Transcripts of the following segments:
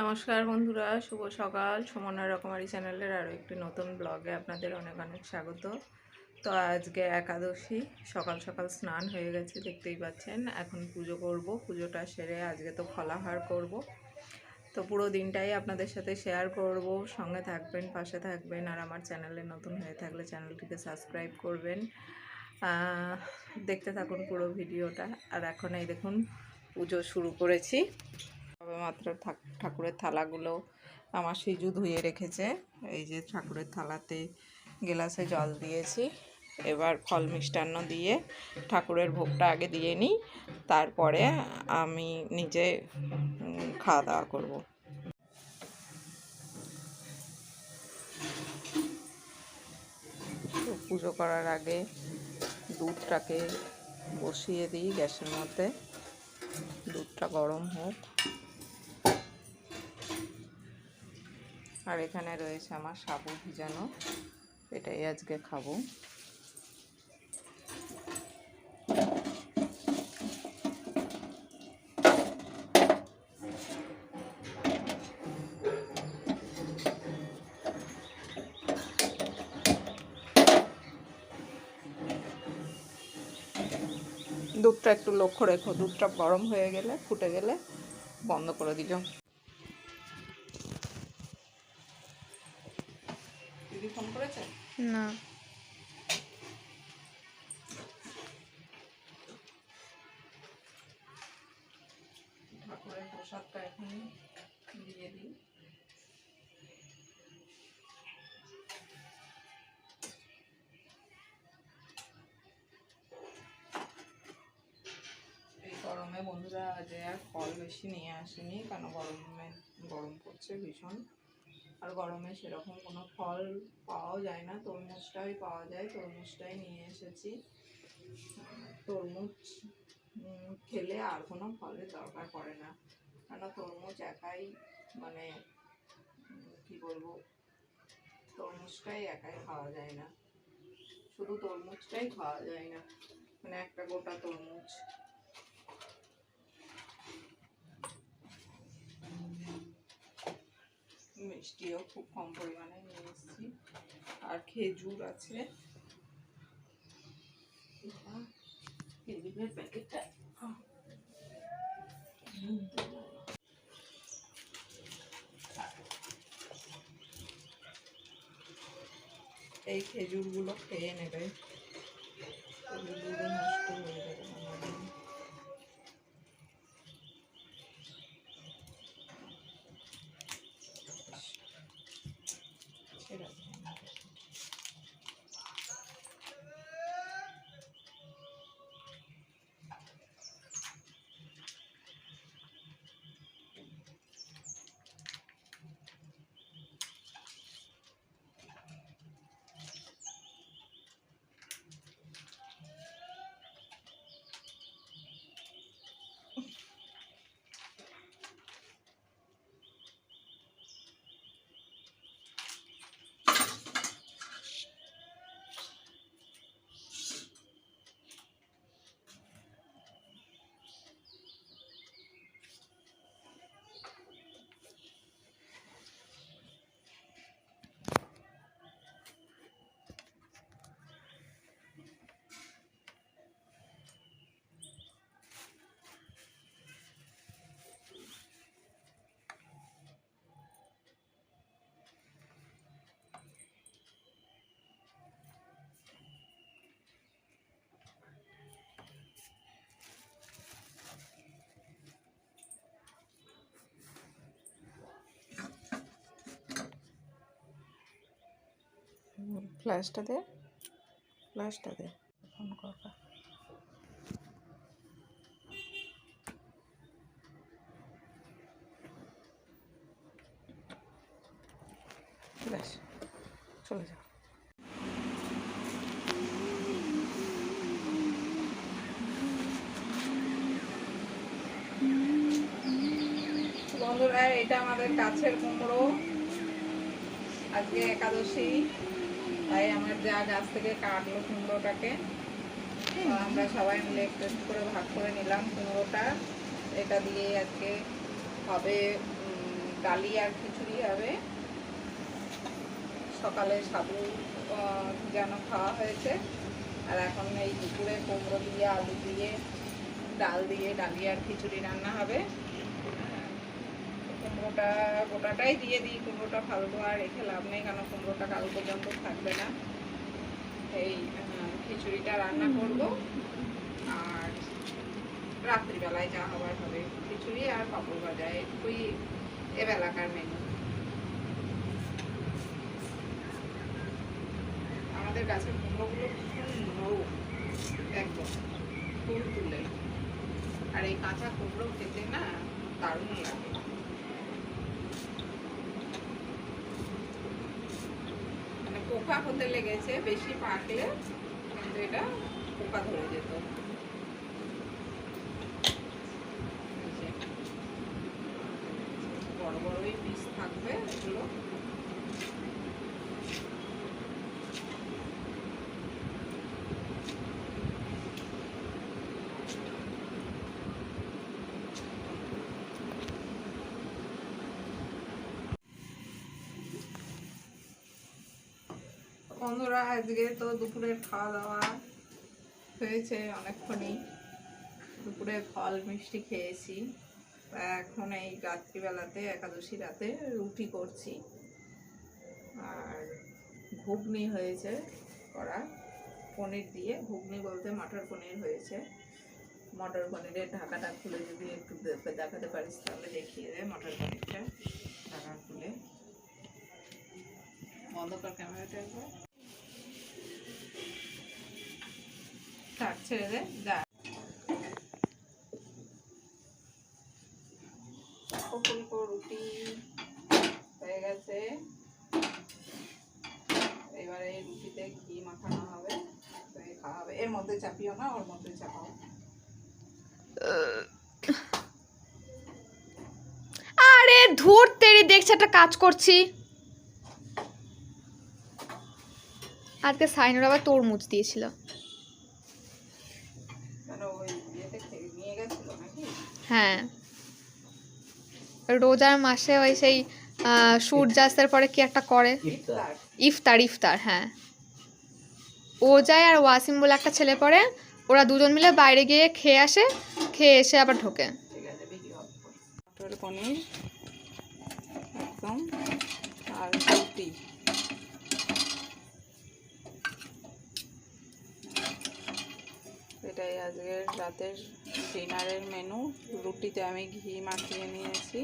নমস্কার বন্ধুরা, শুভ সকাল। সুমনা রকমারি চ্যানেলের আরও একটি নতুন ব্লগে আপনাদের অনেক অনেক স্বাগত। তো আজকে একাদশী, সকাল সকাল স্নান হয়ে গেছে, দেখতেই পাচ্ছেন। এখন পুজো করব, পুজোটা সেরে আজকে তো ফলাহার করব। তো পুরো দিনটাই আপনাদের সাথে শেয়ার করব। সঙ্গে থাকবেন, পাশে থাকবেন, আর আমার চ্যানেলে নতুন হয়ে থাকলে চ্যানেলটিকে সাবস্ক্রাইব করবেন। দেখতে থাকুন পুরো ভিডিওটা। আর এখন এই দেখুন, পুজো শুরু করেছি। সবে মাত্র ঠাকুরের থালাগুলো আমার সিজু ধুয়ে রেখেছে। এই যে ঠাকুরের থালাতে গেলাসে জল দিয়েছি। এবার ফল মিষ্টান্ন দিয়ে ঠাকুরের ভোগটা আগে দিয়ে নিই, তারপরে আমি নিজে খাওয়া দাওয়া করব। পুজো করার আগে দুধটাকে বসিয়ে দিই গ্যাসের মধ্যে। দুধটা গরম হোক। আর এখানে রয়েছে আমার সাবু ভিজানো। এটাই আজকে খাব। দুধটা একটু লক্ষ্য রেখো। দুধটা গরম হয়ে গেলে, ফুটে গেলে বন্ধ করে দিও দিদি ফোন করেছে? না। ঠাকুরের প্রসাদটা এখন দিয়ে দিই। এই গরমে বন্ধুরা যে আর ফল বেশি নিয়ে আসেনি কেন গরমে গরম পড়ছে ভীষণ। আর গরমে সেরকম কোনো ফল পাওয়াও যায় না। তরমুজটাই পাওয়া যায়, তরমুজটাই নিয়ে এসেছি। তরমুজ খেলে আর কোনো ফলের দরকার পড়ে না। কেন তরমুজ একাই মানে কি বলব, তরমুজটাই একাই খাওয়া যায় না। শুধু তরমুজটাই খাওয়া যায় না। মানে একটা গোটা তরমুজ। মিষ্টিও খুব কম পরিমাণে নিয়ে এসেছি। আর খেজুর আছে। খেজুরের প্যাকেটটা। এই খেজুরগুলো খেয়ে নেবে। খেজুরগুলো নষ্ট হয়ে যাবে আমার। ছেড়ে দাও। ফ্ল্যাশটা দে। ফ্ল্যাশটা দে। ফোন করবা। ব্যাস চলে যাও। বন্ধুরা এটা আমাদের কাছের কুমড়ো। আজকে একাদশী। তাই আমার যা গাছ থেকে কাটলো কুমড়োটাকে। আমরা সবাই মিলে একটু একটু করে ভাগ করে নিলাম কুমড়োটা। এটা দিয়ে আজকে হবে ডালি আর খিচুড়ি হবে। সকালে সাবু যেন খাওয়া হয়েছে। আর এখন এই দুপুরে কুমড়ো দিয়ে, আলু দিয়ে, ডাল দিয়ে, ডালি আর খিচুড়ি রান্না হবে। কুমড়োটা গোটাটাই দিয়ে দিই কুমড়োটা ফালতু আর রেখে লাভ নেই কারণ কুমড়োটা কাল পর্যন্ত থাকবে না। এই খিচুড়িটা রান্না করব। আর রাত্রিবেলায় যা হবার হবে, খিচুড়ি আর পাঁপড় ভাজা এটুকুই এবেলাকার মেনু আমাদের গাছের কুমড়োগুলো ভীষণ নরম একদম ফুল তুলে। আর এই কাঁচা কুমড়ো খেতে না দারুণ লাগে মানে পোকা হতে লেগেছে, বেশি পাকলে কিন্তু এটা পোকা ধরে যেত। বড় বড়ই পিস থাকবে এগুলো। বন্ধুরা, আজকে তো দুপুরের খাওয়া দাওয়া হয়েছে অনেকক্ষণই। দুপুরে ফল, মিষ্টি খেয়েছি। এখন এই রাত্রিবেলাতে, একাদশী রাতে রুটি করছি। আর ঘুগনি হয়েছে করা পনির দিয়ে, ঘুগনি বলতে মটর পনির হয়েছে। মটর পনিরের ঢাকাটা খুলে যদি একটু দেখাতে পারিস, তাহলে দেখিয়ে দে মটর পনিরটা। ঢাকা খুলে। বন্ধ কর ক্যামেরাটা একবার। থাক ছেড়ে দে যা ফুলকো রুটি হয়ে গেছে। এবারে এই রুটিতে ঘি মাখানো হবে? তো এই খাওয়া হবে। এর মধ্যে চাপিও না ওর মধ্যে চাপাও। আরে ধুর তেরি দেখছে একটা কাজ করছি। আজকে সাইনুর আবার তরমুজ দিয়েছিল কেন ওই ইয়েতে খেয়ে নিয়ে গেছিল নাকি হ্যাঁ। রোজার মাসে ওই সেই সূর্যাস্তের পরে কি একটা করে? ইফতার। ইফতার হ্যাঁ। ও যায় আর ওয়াসিম বলে একটা ছেলে পড়ে ওরা দুজন মিলে বাইরে গিয়ে খেয়ে আসে খেয়ে এসে আবার ঢোকে। ঠিক আছে ভিডিও অফ কর মটর পনির একদম আর রুটি এটাই আজকের রাতের ডিনারের মেনু রুটিতে আমি ঘি মাখিয়ে নিয়েছি।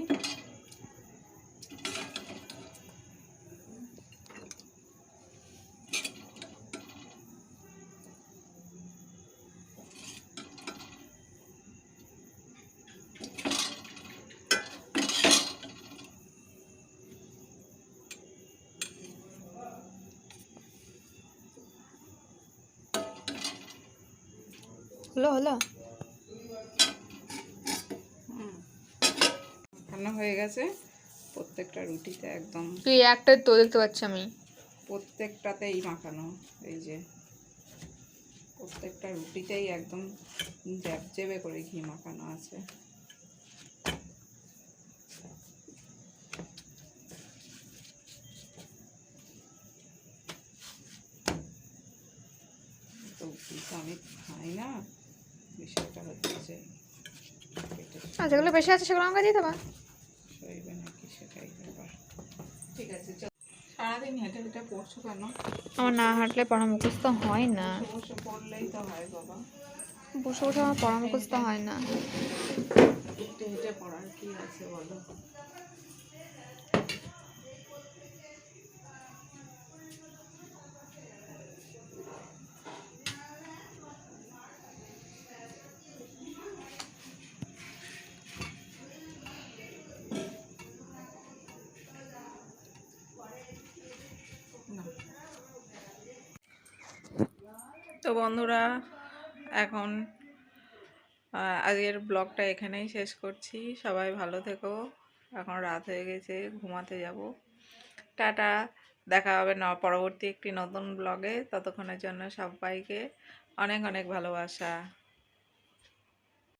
হলো হলো? হুম। রান্না হয়ে গেছে। প্রত্যেকটা রুটিতে একদম তুই একটা তো দেখতে পাচ্ছি আমি। প্রত্যেকটাতেই মাখানো এই যে। প্রত্যেকটা রুটিতেই একদম জ্যাবজেবে করে ঘি মাখানো আছে। তো আমি খাই না। বিষয়টা হচ্ছে আর যেগুলো বেশি আছে সেগুলো আমাকে দিয়ে দেবা সইবে নাকি সেটাই ব্যাপার ঠিক আছে সারাদিন হেঁটে হেঁটে পড়ছো কেন? আমার না হাঁটলে পড়া মুখস্থ হয় না। বসে বসে পড়লেই তো হয় বাবা। বসে বসে আমার পড়া মুখস্থ হয় না। হেঁটে হেঁটে পড়ার কি আছে বলো? তো বন্ধুরা, এখন আজকের ব্লগটা এখানেই শেষ করছি। সবাই ভালো থেকো। এখন রাত হয়ে গেছে, ঘুমাতে যাব। টাটা। দেখা হবে না, পরবর্তী একটি নতুন ব্লগে। ততক্ষণের জন্য সবাইকে অনেক অনেক ভালোবাসা।